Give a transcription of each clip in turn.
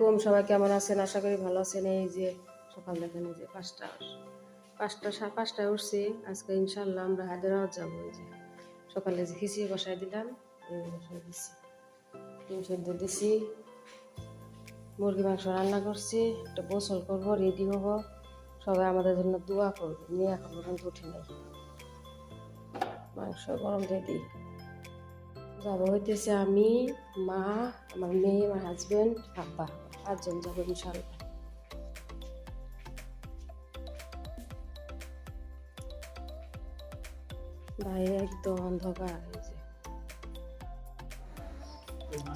আলাইকুম, সবাই কেমন আছেন? আশা করি ভালো আছেন। এই যে সকাল দেখেন, এই যে পাঁচটা পাঁচটা, সাড়ে পাঁচটায় উঠছি। আজকে ইনশাল্লাহ আমরা হায়দ্রাবাদ যাব। এই যে সকালে যে খিচিয়ে বসাই দিলাম বসাই দিছি। ডিম সেদ্ধ দিছি। মুরগি, মাংস রান্না করছি। একটা গোসল করব রেডি হব। সবাই আমাদের জন্য দোয়া করবে। নিয়ে এখন পর্যন্ত উঠি নাই। মাংস গরম রেডি যাব হইতেছে আমি, মা, আমার মেয়ে, আমার হাজব্যান্ড আব্বা। পাঁচজন যাব ইনশাল্লাহ বাইরে একদম অন্ধকার যে।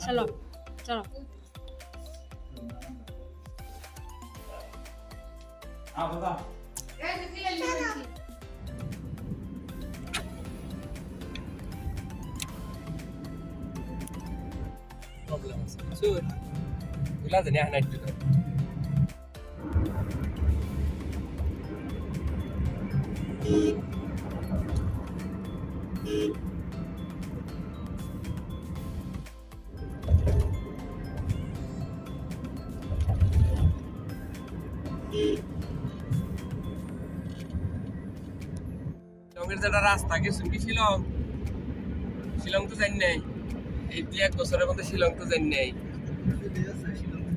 চলো চলো. So, لازم احنا نجدد শিলংয়ের যেটা রাস্তা গেছেন কি শিলং শিলং তো জানি নাই এই দুই এক বছরের মধ্যে শিলং তো জানি নাই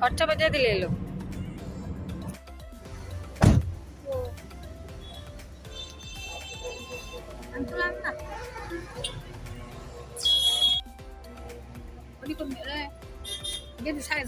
খরচা বাজিয়ে দিলে এলো đi con nghĩa đây biết thì sai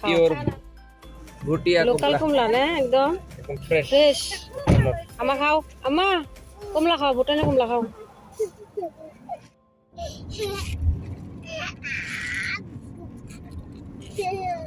pure Bhutia local কমলা কমলা না একদম একদম ফ্রেশ ফ্রেশ আমা খাও আমা কমলা খাও ভুটানে কমলা খাও পাহাড়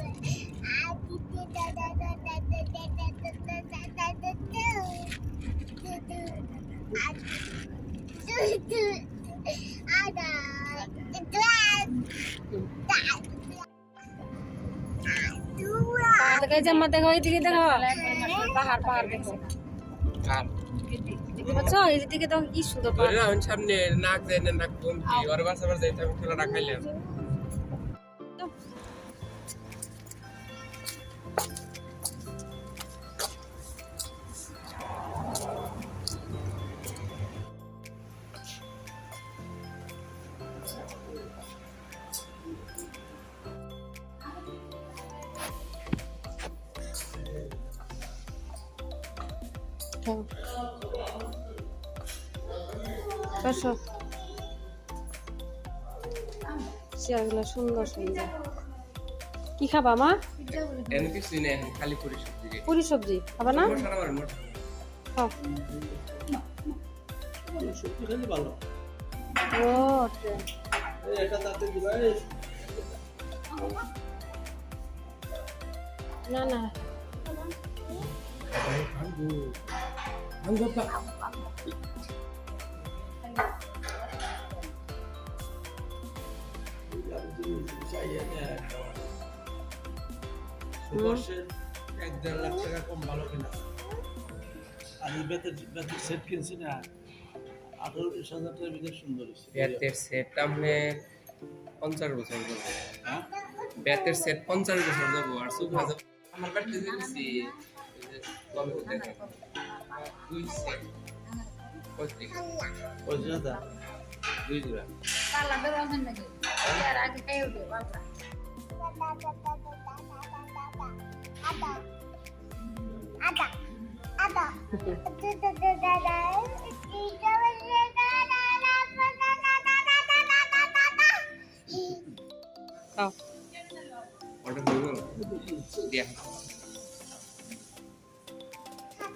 জাম্মা দেখো এইদিকে দেখো পাহাড় পাহাড় দেখো দেখতে পাচ্ছ এইদিকে দেখো কি সুন্দর সামনে নাক যায় না নাক কমতি ওর বাসা বাসা যাইতে খেলা রাখাইলাম চেয়ারগুলো সুন্দর সুন্দর। কি খাবা মা? এন কিছু নেই খালি পুরি সবজি পুরি সবজি খাবা না? মশলা মারেন মশলা খাও ও okay. না না সুভাষের এক দেড় লাখ টাকা কম ভালো কিনা আর এই বেতের বেতের সেট কিনছি না আঠারো বিশ হাজার টাকার ভিতরে সুন্দর বেতের সেট আপনি পঞ্চাশ বছর যাব হ্যাঁ বেতের সেট পঞ্চাশ বছর যাব আর সুখা আমার বাড়িতে দেখেন দুই সেট পঁচিশ পঁচিশ হাজার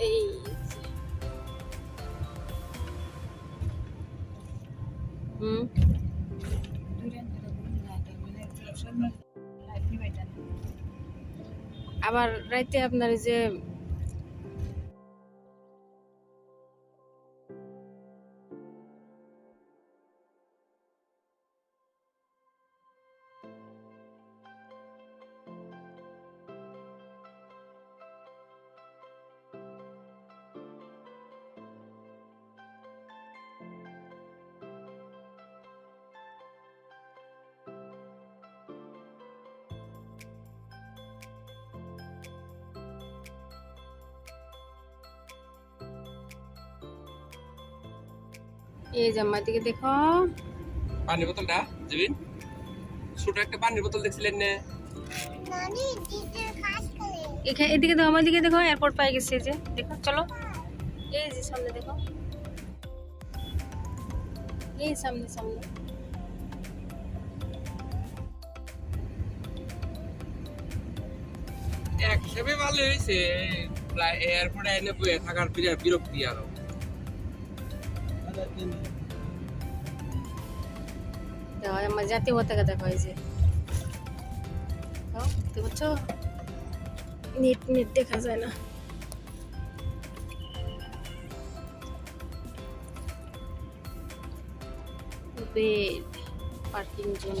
এই হুম আবার রাইতে আপনার যে এই জামাই দিকে দেখো। পানির বোতলটা জবিন? ছোট একটা পানির বোতল দেখছিলেন না। এখানে এদিকে দেখো আমার দিকে দেখো এয়ারপোর্ট পাই গেছে যে দেখো চলো। এই যে সামনে দেখো। এই সামনে সামনে। এক হিসাবে ভালো হয়েছে এয়ারপোর্টে এনে বয়ে থাকার বিরাট বিরক্তি আরও। দেখো আমার জাতীয় পতাকা দেখো এই যে দেখো, দেখতে পাচ্ছ? নেট দেখা যায় না। বেড পার্কিং জোন।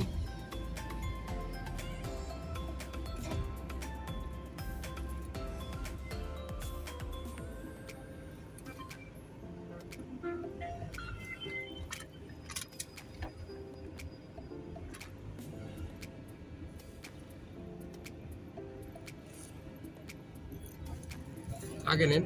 আগে নেন।